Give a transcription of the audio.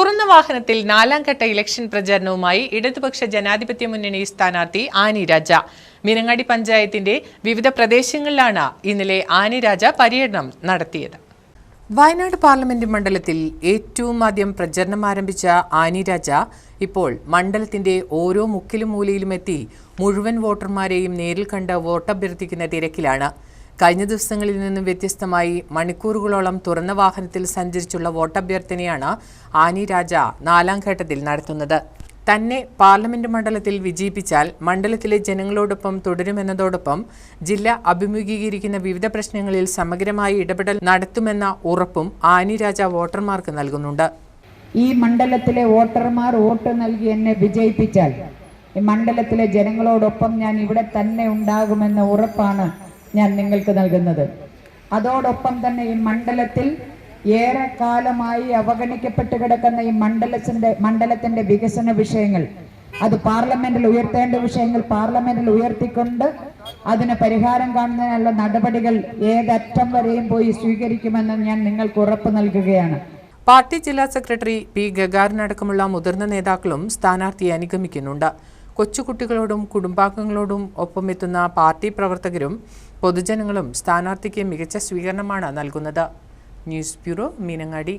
തുറന്ന വാഹനത്തിൽ നാലാം ഘട്ട ഇലക്ഷൻ പ്രചാരണവുമായി ഇടതുപക്ഷ ജനാധിപത്യ മുന്നണി സ്ഥാനാർത്ഥി ആനി രാജ. മീനങ്ങാടി പഞ്ചായത്തിന്റെ വിവിധ പ്രദേശങ്ങളിലാണ് ഇന്നലെ ആനി രാജ പര്യടനം നടത്തിയത്. വയനാട് പാർലമെന്റ് മണ്ഡലത്തിൽ ഏറ്റവും ആദ്യം പ്രചരണം ആരംഭിച്ച ആനി രാജ ഇപ്പോൾ മണ്ഡലത്തിന്റെ ഓരോ മുക്കിലും മൂലയിലും എത്തി മുഴുവൻ വോട്ടർമാരെയും നേരിൽ കണ്ട് വോട്ടഭ്യർത്ഥിക്കുന്ന തിരക്കിലാണ്. കഴിഞ്ഞ ദിവസങ്ങളിൽ നിന്നും വ്യത്യസ്തമായി മണിക്കൂറുകളോളം തുറന്ന വാഹനത്തിൽ സഞ്ചരിച്ചുള്ള വോട്ടഭ്യർത്ഥനയാണ് ആനി രാജ നാലാം ഘട്ടത്തിൽ നടത്തുന്നത്. തന്നെ പാർലമെന്റ് മണ്ഡലത്തിൽ വിജയിപ്പിച്ചാൽ മണ്ഡലത്തിലെ ജനങ്ങളോടൊപ്പം തുടരുമെന്നതോടൊപ്പം ജില്ല അഭിമുഖീകരിക്കുന്ന വിവിധ പ്രശ്നങ്ങളിൽ സമഗ്രമായി ഇടപെടൽ നടത്തുമെന്ന ഉറപ്പും ആനി രാജ വോട്ടർമാർക്ക് നൽകുന്നുണ്ട്. ഈ മണ്ഡലത്തിലെ വോട്ടർമാർ വോട്ട് നൽകി എന്നെ വിജയിപ്പിച്ചാൽ ഈ മണ്ഡലത്തിലെ ജനങ്ങളോടൊപ്പം ഞാൻ ഇവിടെ തന്നെ ഉണ്ടാകുമെന്ന ഉറപ്പാണ് ഞാൻ നിങ്ങൾക്ക് നൽകുന്നത്. അതോടൊപ്പം തന്നെ ഈ മണ്ഡലത്തിൽ ഏറെ കാലമായി അവഗണിക്കപ്പെട്ട് കിടക്കുന്ന ഈ മണ്ഡലത്തിന്റെ മണ്ഡലത്തിന്റെ വികസന വിഷയങ്ങൾ അത് പാർലമെന്റിൽ ഉയർത്തേണ്ട വിഷയങ്ങൾ പാർലമെന്റിൽ ഉയർത്തിക്കൊണ്ട് അതിന് പരിഹാരം കാണുന്നതിനുള്ള നടപടികൾ ഏതറ്റം വരെയും പോയി സ്വീകരിക്കുമെന്ന് ഞാൻ നിങ്ങൾക്ക് ഉറപ്പ് നൽകുകയാണ്. പാർട്ടി ജില്ലാ സെക്രട്ടറി പി ഗഗാറിനടക്കമുള്ള മുതിർന്ന നേതാക്കളും സ്ഥാനാർത്ഥിയെ അനുഗമിക്കുന്നുണ്ട്. കൊച്ചുകുട്ടികളോടും കുടുംബാംഗങ്ങളോടും ഒപ്പമെത്തുന്ന പാർട്ടി പ്രവർത്തകരും പൊതുജനങ്ങളും സ്ഥാനാർത്ഥിക്ക് മികച്ച സ്വീകരണമാണ് നൽകുന്നത്. News bureau Meenangadi.